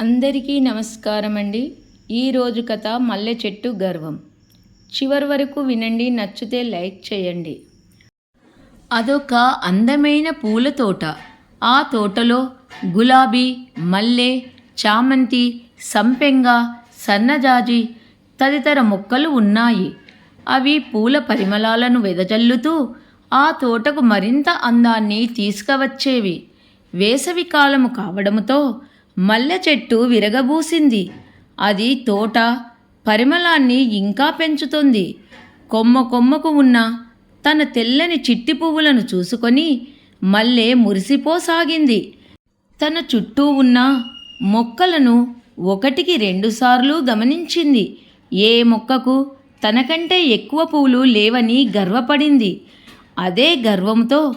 అందరికీ నమస్కారం అండి ఈరోజు కథ మల్లె చెట్టు గర్వం. చివరి వరకు వినండి నచ్చితే లైక్ చేయండి. అదొక అందమైన పూల తోట. ఆ తోటలో గులాబీ మల్లె చామంతి సంపెంగ సన్నజాజి తదితర మొక్కలు ఉన్నాయి. అవి పూల పరిమళాలను వెదజల్లుతూ ఆ తోటకు మరింత అందాన్ని తీసుకువచ్చేవి. వేసవి కాలము కావడంతో మల్లె చెట్టు విరగబూసింది. అది తోట పరిమళాన్ని ఇంకా పెంచుతుంది. కొమ్మ కొమ్మకు ఉన్న తన తెల్లని చిట్టి పువ్వులను చూసుకొని మల్లె మురిసిపోసాగింది. తన చుట్టూ ఉన్న మొక్కలను ఒకటికి రెండుసార్లు గమనించింది. ఏ మొక్కకు తనకంటే ఎక్కువ పువ్వులు లేవని గర్వపడింది. అదే గర్వంతో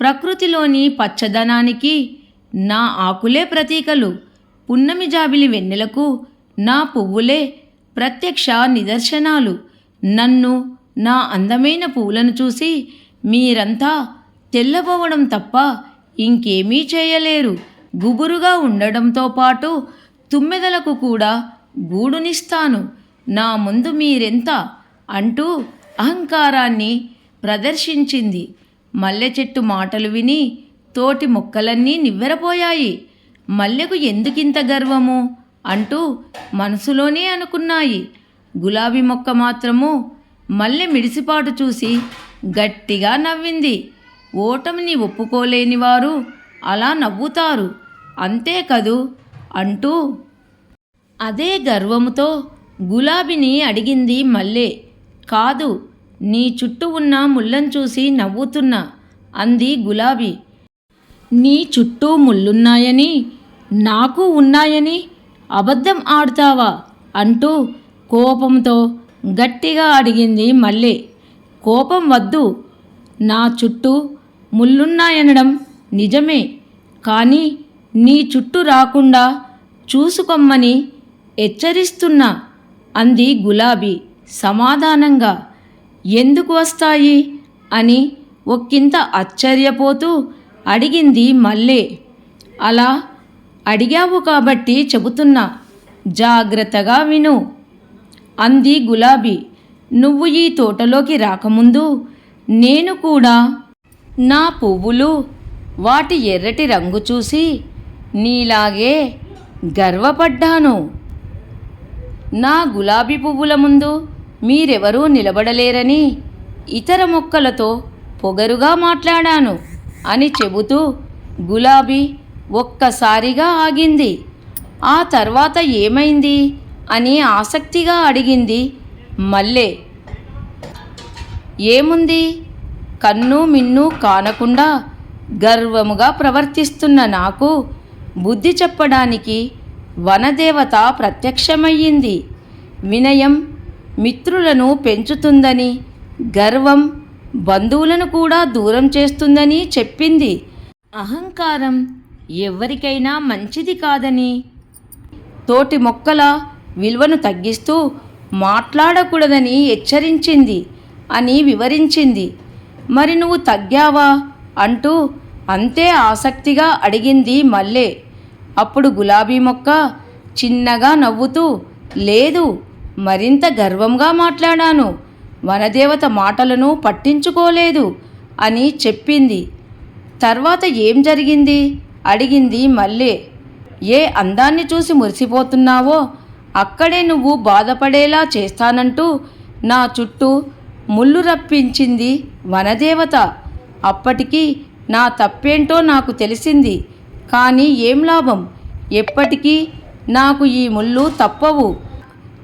ప్రకృతిలోని పచ్చదనానికి నా ఆకులే ప్రతీకలు. పున్నమి జాబిలి వెన్నెలకు నా పువ్వులే ప్రత్యక్ష నిదర్శనాలు. నన్ను నా అందమైన పువ్వులను చూసి మీరంతా తెల్లబోవడం తప్ప ఇంకేమీ చేయలేరు. గుబురుగా ఉండడంతో పాటు తుమ్మెదలకు కూడా గూడునిస్తాను. నా ముందు మీరెంత అంటూ అహంకారాన్ని ప్రదర్శించింది. మల్లె చెట్టు మాటలు విని తోటి మొక్కలన్నీ నివ్వెరపోయాయి. మల్లెకు ఎందుకింత గర్వము? అంటూ మనసులోనే అనుకున్నాయి. గులాబీ మొక్క మాత్రము మల్లె మిడిసిపాటు చూసి గట్టిగా నవ్వింది. ఓటమిని ఒప్పుకోలేని వారు అలా నవ్వుతారు. అంతే కదూ? అంటూ అదే గర్వముతో గులాబీని అడిగింది మల్లె. కాదు నీ చుట్టూ ఉన్న ముళ్ళను చూసి నవ్వుతున్నా అంది గులాబీ. నీ చుట్టూ ముళ్ళున్నాయని నాకు ఉన్నాయని అబద్ధం ఆడుతావా? అంటూ కోపంతో గట్టిగా అడిగింది మల్లె. కోపం వద్దు నా చుట్టూ ముళ్ళున్నాయనడం నిజమే కానీ నీ చుట్టూ రాకుండా చూసుకోమ్మని హెచ్చరిస్తున్నా అంది గులాబీ సమాధానంగా. ఎందుకు వస్తాయి? అని ఒక్కింత ఆశ్చర్యపోతూ అడిగింది మల్లే. అలా అడిగావు కాబట్టి చెబుతున్నా జాగ్రత్తగా విను. అంది గులాబీ. నువ్వు ఈ తోటలోకి రాకముందు నేను కూడా నా పువ్వులు వాటి ఎర్రటి రంగు చూసి నీలాగే గర్వపడ్డాను. నా గులాబీ పువ్వుల ముందు మీరెవరూ నిలబడలేరని ఇతర మొక్కలతో పొగరుగా మాట్లాడాను. అని చెబుతూ గులాబీ ఒక్కసారిగా ఆగింది. ఆ తర్వాత ఏమైంది? అని ఆసక్తిగా అడిగింది మల్లె. ఏముంది? కన్ను మిన్ను కానకుండా గర్వముగా ప్రవర్తిస్తున్న నాకు బుద్ధి చెప్పడానికి వనదేవత ప్రత్యక్షమయ్యింది. వినయం మిత్రులను పెంచుతుందని గర్వం బంధువులను కూడా దూరం చేస్తుందని చెప్పింది. అహంకారం ఎవరికైనా మంచిది కాదని. తోటి మొక్కల విలువను తగ్గిస్తూ మాట్లాడకూడదని హెచ్చరించింది అని వివరించింది. మరి నువ్వు తగ్గావా? అంటూ అంతే ఆసక్తిగా అడిగింది మల్లె. అప్పుడు గులాబీ మొక్క చిన్నగా నవ్వుతూ లేదు మరింత గర్వంగా మాట్లాడాను. వనదేవత మాటలను పట్టించుకోలేదు అని చెప్పింది. తర్వాత ఏం జరిగింది? అడిగింది మళ్ళీ ఏ అందాన్ని చూసి మురిసిపోతున్నావో? అక్కడే నువ్వు బాధపడేలా చేస్తానంటూ నా చుట్టూ ముళ్ళు రప్పించింది వనదేవత. అప్పటికి నా తప్పేంటో నాకు తెలిసింది. కానీ ఏం లాభం? ఎప్పటికీ నాకు ఈ ముళ్ళు తప్పవు.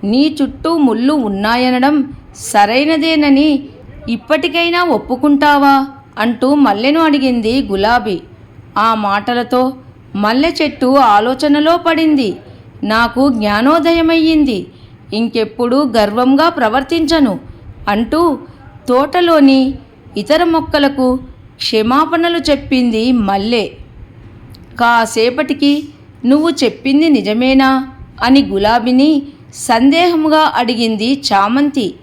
నీ చుట్టూ ముళ్ళు ఉన్నాయనడం సరైనదేనని ఇప్పటికైనా ఒప్పుకుంటావా? అంటూ మల్లెను అడిగింది గులాబీ. ఆ మాటలతో మల్లె చెట్టు ఆలోచనలో పడింది. నాకు జ్ఞానోదయమయ్యింది. ఇంకెప్పుడు గర్వంగా ప్రవర్తించను అంటూ తోటలోని ఇతర మొక్కలకు క్షమాపణలు చెప్పింది మల్లె. కాసేపటికి నువ్వు చెప్పింది నిజమేనా? అని గులాబీని సందేహముగా అడిగింది చామంతి.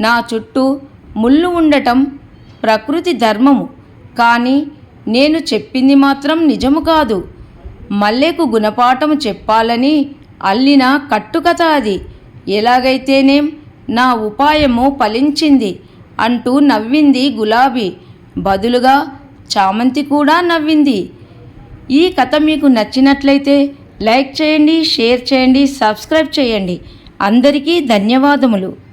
నా చుట్టూ ముళ్ళు ఉండటం ప్రకృతి ధర్మము. కానీ నేను చెప్పింది మాత్రం నిజము కాదు. మల్లెకు గుణపాఠము చెప్పాలని అల్లిన కట్టుకథ అది. ఎలాగైతేనేం నా ఉపాయము ఫలించింది అంటూ నవ్వింది గులాబీ. బదులుగా చామంతి కూడా నవ్వింది. ఈ కథ మీకు నచ్చినట్లయితే లైక్ చేయండి షేర్ చేయండి సబ్స్క్రైబ్ చేయండి. అందరికీ ధన్యవాదములు.